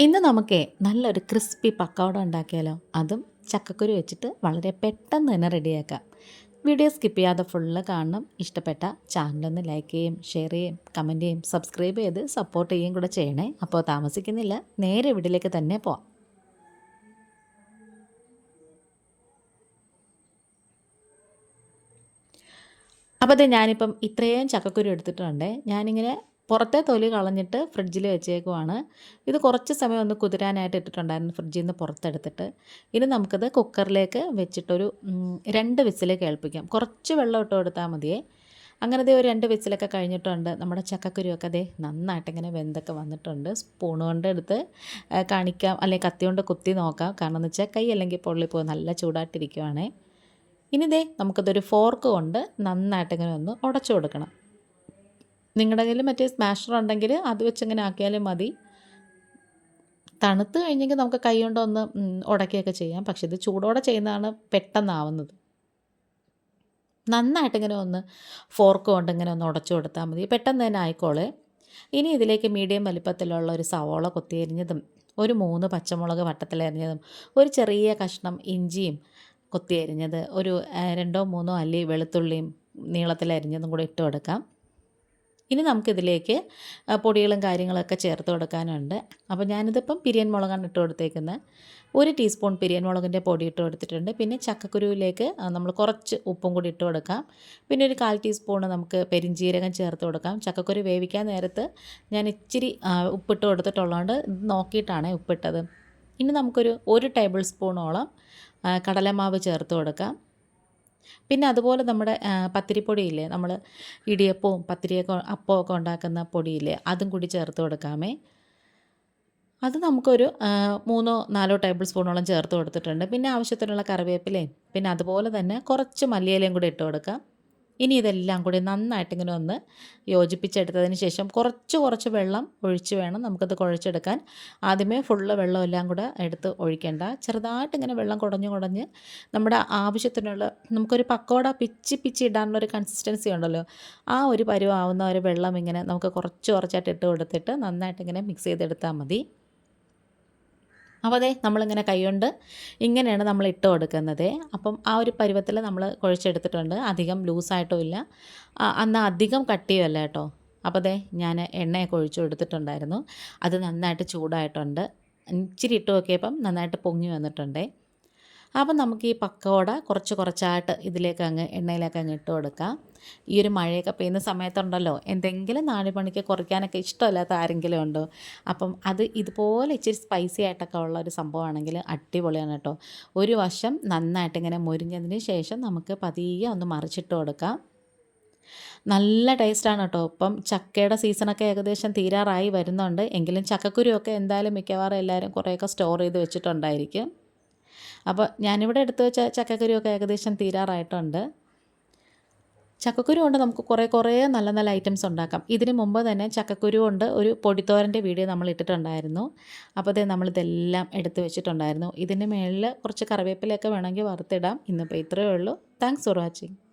ഇന്ന് നമുക്ക് നല്ലൊരു ക്രിസ്പി പക്കോട ഉണ്ടാക്കിയാലോ? അതും ചക്കക്കുരു വെച്ചിട്ട് വളരെ പെട്ടെന്ന് തന്നെ റെഡിയാക്കാം വീഡിയോ സ്കിപ്പ് ചെയ്യാതെ ഫുള്ള് കാണണം. ഇഷ്ടപ്പെട്ട ചാനലൊന്ന് ലൈക്ക് ചെയ്യും ഷെയർ ചെയ്യും കമന്റ് ചെയ്യും സബ്സ്ക്രൈബ് ചെയ്ത് സപ്പോർട്ട് ചെയ്യുകയും കൂടെ ചെയ്യണേ. അപ്പോൾ താമസിക്കുന്നില്ല. നേരെ വീട്ടിലേക്ക് തന്നെ പോവാം. അപ്പോൾ അത് ഞാനിപ്പം ഇത്രയും ചക്കക്കുരു എടുത്തിട്ടുണ്ട്. ഞാനിങ്ങനെ പുറത്തെ തൊലി കളഞ്ഞിട്ട് ഫ്രിഡ്ജിൽ വെച്ചേക്കുവാണ്. ഇത് കുറച്ച് സമയം ഒന്ന് കുതിരാനായിട്ട് ഇട്ടിട്ടുണ്ടായിരുന്നു ഫ്രിഡ്ജിൽ നിന്ന് പുറത്തെടുത്തിട്ട്. ഇനി നമുക്കത് കുക്കറിലേക്ക് വെച്ചിട്ടൊരു രണ്ട് വിസിൽ കേൾപ്പിക്കാം കുറച്ച് വെള്ളം ഇട്ട് കൊടുത്താൽ മതിയേ. അങ്ങനെ ദേ ഒരു രണ്ട് വിസിലൊക്കെ കഴിഞ്ഞിട്ടുണ്ട്. നമ്മുടെ ചക്കക്കുരുവൊക്കെ അതേ നന്നായിട്ട് ഇങ്ങനെ വെന്തൊക്കെ വന്നിട്ടുണ്ട്. സ്പൂൺ കൊണ്ട് എടുത്ത് കാണിക്കാം. അല്ലെങ്കിൽ കത്തി കൊണ്ട് കുത്തി നോക്കാം. കാരണം എന്ന് വെച്ചാൽ കൈ അല്ലെങ്കിൽ പൊള്ളിപ്പോയി നല്ല ചൂടായിട്ടിരിക്കുവാണേ. ഇനി ദേ നമുക്കതൊരു ഫോർക്ക് കൊണ്ട് നന്നായിട്ട് ഇങ്ങനെ ഒന്ന് ഉടച്ചു കൊടുക്കണം. നിങ്ങളുടെ കയ്യിൽ മറ്റേ സ്മാഷർ ഉണ്ടെങ്കിൽ അത് വെച്ച് ഇങ്ങനെ ആക്കിയാലും മതി. തണുത്ത് കഴിഞ്ഞെങ്കിൽ നമുക്ക് കൈ കൊണ്ട് ഒന്ന് ഉടക്കുകയൊക്കെ ചെയ്യാം. പക്ഷെ ഇത് ചൂടോടെ ചെയ്യുന്നതാണ് പെട്ടെന്നാവുന്നത്. നന്നായിട്ട് ഇങ്ങനെ ഒന്ന് ഫോർക്ക് കൊണ്ട് ഇങ്ങനെ ഒന്ന് ഉടച്ചു കൊടുത്താൽ മതി. പെട്ടെന്ന് തന്നെ ആയിക്കോളെ. ഇനി ഇതിലേക്ക് മീഡിയം വലിപ്പത്തിലുള്ള ഒരു സവോള കൊത്തിയരിഞ്ഞതും ഒരു മൂന്ന് പച്ചമുളക് വട്ടത്തിലരിഞ്ഞതും ഒരു ചെറിയ കഷ്ണം ഇഞ്ചിയും കൊത്തിയരിഞ്ഞത് ഒരു രണ്ടോ മൂന്നോ അല്ലി വെളുത്തുള്ളിയും നീളത്തിലരിഞ്ഞതും കൂടെ ഇട്ട് കൊടുക്കാം. ഇനി നമുക്കിതിലേക്ക് പൊടികളും കാര്യങ്ങളൊക്കെ ചേർത്ത് കൊടുക്കാനുണ്ട്. അപ്പോൾ ഞാനിതിപ്പം പിരിയൻ മുളകാണ് ഇട്ട് കൊടുത്തേക്കുന്നത് ഒരു ടീസ്പൂൺ പിരിയൻ മുളകിന്റെ പൊടി ഇട്ട് കൊടുത്തിട്ടുണ്ട്. പിന്നെ ചക്കക്കുരുവിലേക്ക് നമ്മൾ കുറച്ച് ഉപ്പും കൂടി ഇട്ട് കൊടുക്കാം. പിന്നെ ഒരു കാൽ ടീസ്പൂൺ നമുക്ക് പെരിഞ്ചീരകം ചേർത്ത് കൊടുക്കാം. ചക്കക്കുരു വേവിക്കാൻ നേരത്ത് ഞാൻ ഇച്ചിരി ഉപ്പിട്ട് കൊടുത്തിട്ടുള്ളതുകൊണ്ട് നോക്കിയിട്ടാണ് ഉപ്പിട്ടത്. ഇനി നമുക്കൊരു ഒരു ടേബിൾ സ്പൂണോളം കടലമാവ് ചേർത്ത് കൊടുക്കാം. പിന്നെ അതുപോലെ നമ്മുടെ പത്തിരിപ്പൊടിയില്ലേ? നമ്മൾ ഇടിയപ്പവും പത്തിരിയൊക്കെ അപ്പമൊക്കെ ഉണ്ടാക്കുന്ന പൊടിയില്ലേ? അതും കൂടി ചേർത്ത് കൊടുക്കാമേ. അത് നമുക്കൊരു മൂന്നോ നാലോ ടേബിൾ സ്പൂണോളം ചേർത്ത് കൊടുത്തിട്ടുണ്ട്. പിന്നെ ആവശ്യത്തിനുള്ള കറിവേപ്പിലയും പിന്നെ അതുപോലെ തന്നെ കുറച്ച് മല്ലിയിലയും കൂടി ഇട്ട് കൊടുക്കാം. ഇനി ഇതെല്ലാം കൂടി നന്നായിട്ട് ഇങ്ങനെ ഒന്ന് യോജിപ്പിച്ചെടുത്തതിന് ശേഷം കുറച്ച് കുറച്ച് വെള്ളം ഒഴിച്ച് വേണം നമുക്കത് കുഴച്ചെടുക്കാൻ. ആദ്യമേ ഫുള്ള് വെള്ളം എല്ലാം കൂടെ എടുത്ത് ഒഴിക്കേണ്ട. ചെറുതായിട്ട് ഇങ്ങനെ വെള്ളം കുടഞ്ഞ് കുടഞ്ഞ് നമ്മുടെ ആവശ്യത്തിനുള്ള നമുക്കൊരു പക്കോട പിച്ചി പിച്ചി ഇടാനുള്ള ഒരു കൺസിസ്റ്റൻസി ഉണ്ടല്ലോ. ആ ഒരു പരുവാവുന്ന ഒരു വെള്ളം ഇങ്ങനെ നമുക്ക് കുറച്ച് കുറച്ചായിട്ട് ഇട്ട് കൊടുത്തിട്ട് നന്നായിട്ട് ഇങ്ങനെ മിക്സ് ചെയ്തെടുത്താൽ മതി. അപ്പോൾ അതെ നമ്മളിങ്ങനെ കൈകൊണ്ട് ഇങ്ങനെയാണ് നമ്മൾ ഇട്ട് കൊടുക്കുന്നത്. അപ്പം ആ ഒരു പരുവത്തിൽ നമ്മൾ കുഴച്ചെടുത്തിട്ടുണ്ട്. അധികം ലൂസായിട്ടും ഇല്ല. എന്നാൽ അധികം കട്ടിയുമല്ല കേട്ടോ. അപ്പോൾ അതെ ഞാൻ എണ്ണയൊക്കെ ഒഴിച്ചു കൊടുത്തിട്ടുണ്ടായിരുന്നു. അത് നന്നായിട്ട് ചൂടായിട്ടുണ്ട്. ഇച്ചിരി ഇട്ട് നോക്കിയപ്പം നന്നായിട്ട് പൊങ്ങി വന്നിട്ടുണ്ടേ. അപ്പം നമുക്ക് ഈ പക്കോട കുറച്ച് കുറച്ചായിട്ട് ഇതിലേക്ക് അങ്ങ് എണ്ണയിലേക്ക് അങ്ങ് ഇട്ട് കൊടുക്കാം. ഈ ഒരു മഴയൊക്കെ പെയ്യുന്ന സമയത്തുണ്ടല്ലോ എന്തെങ്കിലും നാല് മണിക്ക് കുറയ്ക്കാനൊക്കെ ഇഷ്ടമല്ലാത്ത ആരെങ്കിലും ഉണ്ടോ? അപ്പം അത് ഇതുപോലെ ഇച്ചിരി സ്പൈസി ആയിട്ടൊക്കെ ഉള്ള ഒരു സംഭവമാണെങ്കിൽ അടിപൊളിയാണ് കേട്ടോ. ഒരു വശം നന്നായിട്ട് ഇങ്ങനെ മുരിഞ്ഞതിന് ശേഷം നമുക്ക് പതിയെ ഒന്ന് മറിച്ചിട്ട് കൊടുക്കാം. നല്ല ടേസ്റ്റാണ് കേട്ടോ. ഇപ്പം ചക്കയുടെ സീസണൊക്കെ ഏകദേശം തീരാറായി വരുന്നുണ്ട്. എങ്കിലും ചക്കക്കുരുവൊക്കെ എന്തായാലും മിക്കവാറും എല്ലാവരും കുറേയൊക്കെ സ്റ്റോർ ചെയ്ത് വെച്ചിട്ടുണ്ടായിരിക്കും. അപ്പോൾ ഞാനിവിടെ എടുത്തു വെച്ച ചക്കക്കുരുവൊക്കെ ഏകദേശം തീരാറായിട്ടുണ്ട്. ചക്കക്കുരു കൊണ്ട് നമുക്ക് കുറേ കുറേ നല്ല നല്ല ഐറ്റംസ് ഉണ്ടാക്കാം. ഇതിന് മുമ്പ് തന്നെ ചക്കക്കുരു കൊണ്ട് ഒരു പൊടിത്തോരന്റെ വീഡിയോ നമ്മൾ ഇട്ടിട്ടുണ്ടായിരുന്നു. അപ്പോൾ അതേ നമ്മളിതെല്ലാം എടുത്തു വെച്ചിട്ടുണ്ടായിരുന്നു. ഇതിന്റെ മേളിൽ കുറച്ച് കറിവേപ്പിലയൊക്കെ വേണമെങ്കിൽ വറുത്തിടാം. ഇന്നിപ്പോൾ ഇത്രയേ ഉള്ളൂ. Thanks for watching